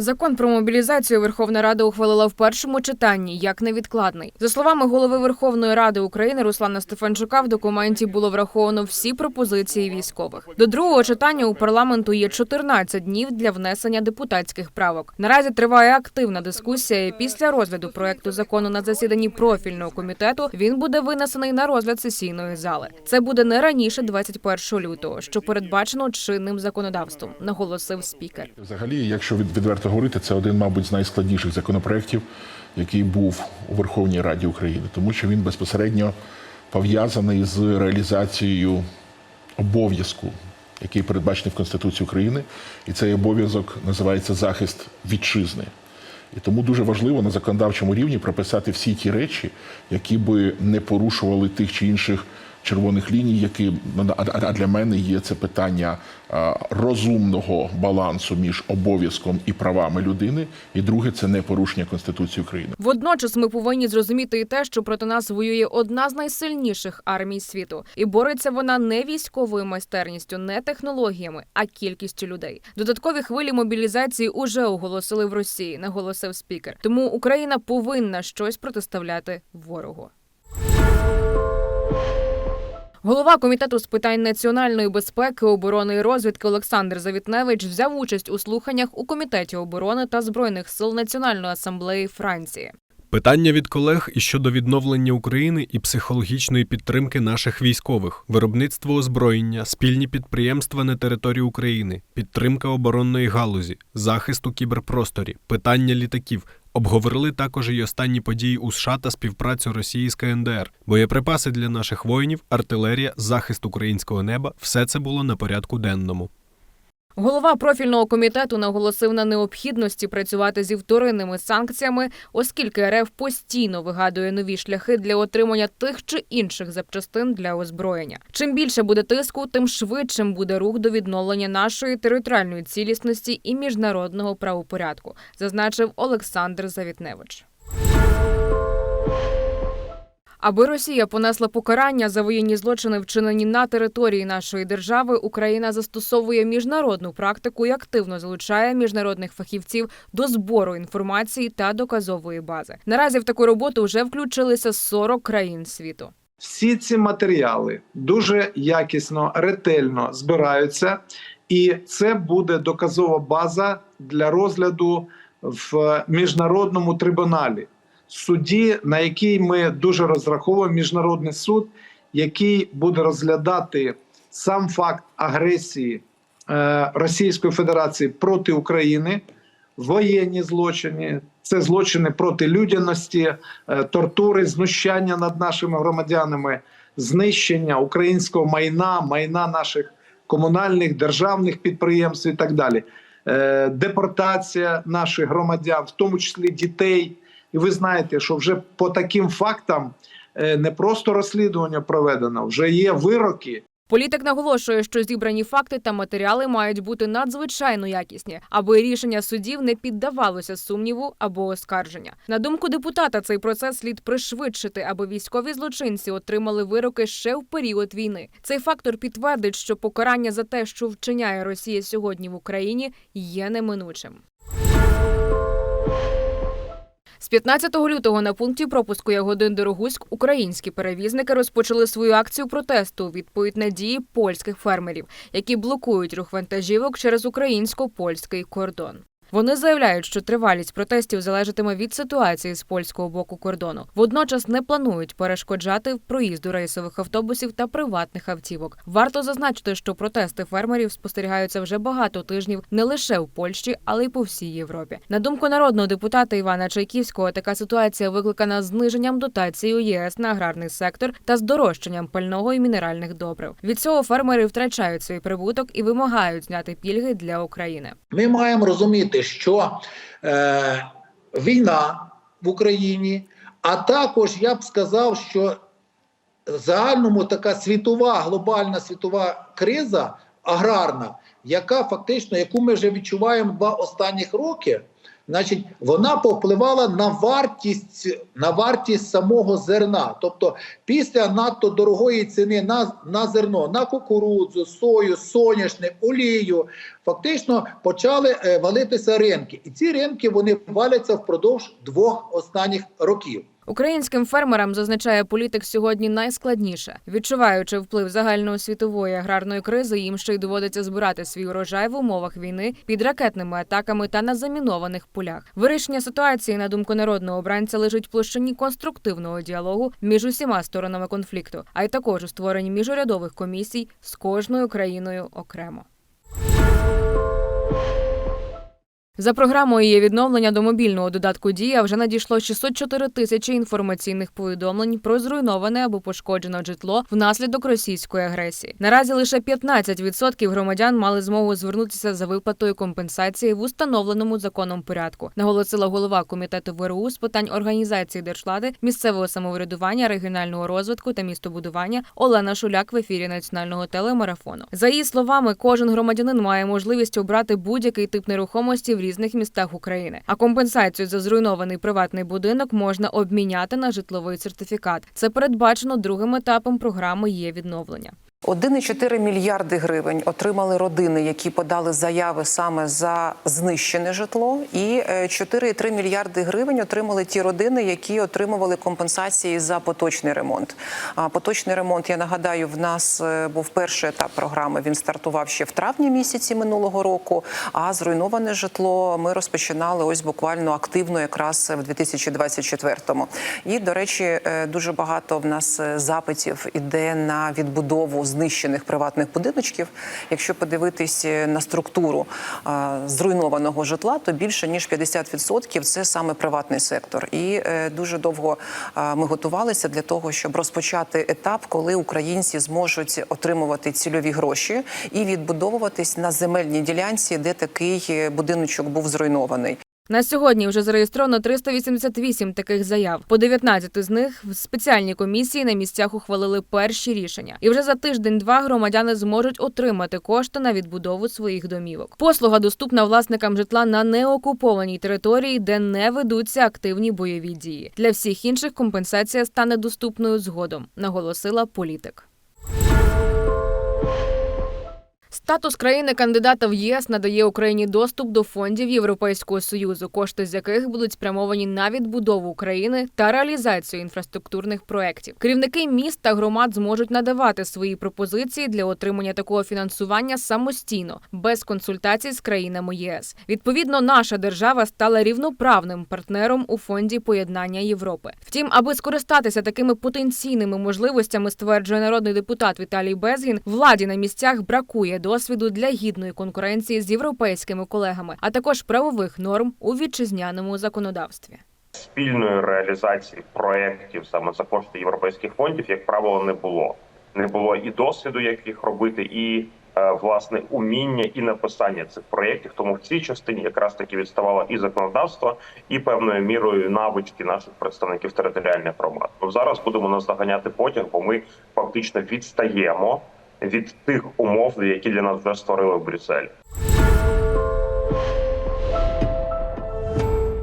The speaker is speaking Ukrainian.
Закон про мобілізацію Верховна Рада ухвалила в першому читанні як невідкладний. За словами голови Верховної Ради України Руслана Стефанчука, в документі було враховано всі пропозиції військових. До другого читання у парламенту є 14 днів для внесення депутатських правок. Наразі триває активна дискусія. і Після розгляду проекту закону на засіданні профільного комітету він буде винесений на розгляд сесійної зали. Це буде не раніше 21 лютого, що передбачено чинним законодавством, наголосив спікер. Взагалі, якщо від- відверто говорити, це один, мабуть, з найскладніших законопроєктів, який був у Верховній Раді України, тому що він безпосередньо пов'язаний з реалізацією обов'язку, який передбачений в Конституції України, і цей обов'язок називається захист вітчизни. І тому дуже важливо на законодавчому рівні прописати всі ті речі, які би не порушували тих чи інших червоних ліній, які а для мене є це питання розумного балансу між обов'язком і правами людини. І друге це не порушення Конституції України. Водночас ми повинні зрозуміти і те, що проти нас воює одна з найсильніших армій світу, і бореться вона не військовою майстерністю, не технологіями, а кількістю людей. Додаткові хвилі мобілізації уже оголосили в Росії, наголосив спікер. Тому Україна повинна щось протиставляти ворогу. Голова комітету з питань національної безпеки, оборони і розвідки Олександр Завітневич взяв участь у слуханнях у комітеті оборони та збройних сил Національної асамблеї Франції. Питання від колег і щодо відновлення України і психологічної підтримки наших військових, виробництво озброєння, спільні підприємства на території України, підтримка оборонної галузі, захист у кіберпросторі, питання літаків. Обговорили також і останні події у США та співпрацю Росії з КНДР, боєприпаси для наших воїнів, артилерія, захист українського неба все це було на порядку денному. Голова профільного комітету наголосив на необхідності працювати зі вторинними санкціями, оскільки РФ постійно вигадує нові шляхи для отримання тих чи інших запчастин для озброєння. Чим більше буде тиску, тим швидшим буде рух до відновлення нашої територіальної цілісності і міжнародного правопорядку, зазначив Олександр Завітневич. Аби Росія понесла покарання за воєнні злочини, вчинені на території нашої держави, Україна застосовує міжнародну практику і активно залучає міжнародних фахівців до збору інформації та доказової бази. Наразі в таку роботу вже включилися 40 країн світу. Всі ці матеріали дуже якісно, ретельно збираються, і це буде доказова база для розгляду в міжнародному трибуналі, суді, на який ми дуже розраховуємо, міжнародний суд, який буде розглядати сам факт агресії е, Російської Федерації проти України, воєнні злочини, це злочини проти людяності, е, тортури, знущання над нашими громадянами, знищення українського майна, майна наших комунальних державних підприємств і так далі. Е, Депортація наших громадян, в тому числі дітей. І ви знаєте, що вже по таким фактам е, не просто розслідування проведено, вже є вироки, Політик наголошує, що зібрані факти та матеріали мають бути надзвичайно якісні, аби рішення судів не піддавалося сумніву або оскарження. На думку депутата, цей процес слід пришвидшити, аби військові злочинці отримали вироки ще в період війни. Цей фактор підтвердить, що покарання за те, що вчиняє Росія сьогодні в Україні, є неминучим. З 15 лютого на пункті пропуску Ягодин Дорогуськ українські перевізники розпочали свою акцію протесту у відповідь на дії польських фермерів, які блокують рух вантажівок через українсько-польський кордон. Вони заявляють, що тривалість протестів залежатиме від ситуації з польського боку кордону. Водночас не планують перешкоджати проїзду рейсових автобусів та приватних автівок. Варто зазначити, що протести фермерів спостерігаються вже багато тижнів не лише в Польщі, але й по всій Європі. На думку народного депутата Івана Чайківського, така ситуація викликана зниженням дотації у ЄС на аграрний сектор та здорожчанням пального і мінеральних добрив. Від цього фермери втрачають свій прибуток і вимагають зняти пільги для України. Ми маємо розуміти, що? Е, війна в Україні, а також я б сказав, що загальному така світова, глобальна світова криза аграрна, яка фактично, яку ми вже відчуваємо два останніх роки, значить, вона повпливала на вартість, на вартість самого зерна. Тобто, після надто дорогої ціни на, на зерно, на кукурудзу, сою, соняшник, олію, фактично почали е, валитися ринки. І ці ринки вони валяться впродовж двох останніх років. Українським фермерам зазначає політик сьогодні найскладніше. Відчуваючи вплив загальної світової аграрної кризи, їм ще й доводиться збирати свій урожай в умовах війни під ракетними атаками та на замінованих полях. Вирішення ситуації, на думку народного обранця, лежить в площині конструктивного діалогу між усіма сторонами конфлікту, а й також у створенні міжурядових комісій з кожною країною окремо. За програмою є відновлення до мобільного додатку Дія вже надійшло 604 тисячі інформаційних повідомлень про зруйноване або пошкоджене житло внаслідок російської агресії. Наразі лише 15% громадян мали змогу звернутися за виплатою компенсації в установленому законом порядку. Наголосила голова комітету ВРУ з питань організації держвлади, місцевого самоврядування, регіонального розвитку та містобудування Олена Шуляк в ефірі національного телемарафону. За її словами, кожен громадянин має можливість обрати будь-який тип нерухомості в різних містах України. А компенсацію за зруйнований приватний будинок можна обміняти на житловий сертифікат. Це передбачено другим етапом програми є відновлення. 1,4 мільярди гривень отримали родини, які подали заяви саме за знищене житло, і е, 4,3 мільярди гривень отримали ті родини, які отримували компенсації за поточний ремонт. А поточний ремонт, я нагадаю, в нас е, був перший етап програми. Він стартував ще в травні місяці минулого року. А зруйноване житло ми розпочинали ось буквально активно, якраз в 2024-му. І до речі, е, дуже багато в нас е, запитів іде на відбудову знищених приватних будиночків. Якщо подивитись е, на структуру а, зруйнованого житла, то більше ніж 50% – це саме приватний сектор. І е, дуже довго ми готувалися для того, щоб розпочати етап, коли українці зможуть отримувати цільові гроші і відбудовуватись на земельній ділянці, де такий е, будиночок був зруйнований. На сьогодні вже зареєстровано 388 таких заяв. По 19 з них в спеціальній комісії на місцях ухвалили перші рішення. І вже за тиждень-два громадяни зможуть отримати кошти на відбудову своїх домівок. Послуга доступна власникам житла на неокупованій території, де не ведуться активні бойові дії. Для всіх інших компенсація стане доступною згодом, наголосила політик. Статус країни-кандидата в ЄС надає Україні доступ до фондів Європейського союзу, кошти з яких будуть спрямовані на відбудову України та реалізацію інфраструктурних проєктів. Керівники міст та громад зможуть надавати свої пропозиції для отримання такого фінансування самостійно, без консультацій з країнами ЄС. Відповідно, наша держава стала рівноправним партнером у фонді поєднання Європи. Втім, аби скористатися такими потенційними можливостями, стверджує народний депутат Віталій Безгін, владі на місцях бракує досвіду для гідної конкуренції з європейськими колегами, а також правових норм у вітчизняному законодавстві. спільної реалізації проєктів саме за кошти європейських фондів, як правило, не було. Не було і досвіду, як їх робити, і е, власне уміння і написання цих проєктів. Тому в цій частині якраз таки відставало і законодавство, і певною мірою навички наших представників територіальних громад. Зараз будемо наздоганяти потяг, бо ми фактично відстаємо від тих умов, які для нас вже створили в Брюсселі.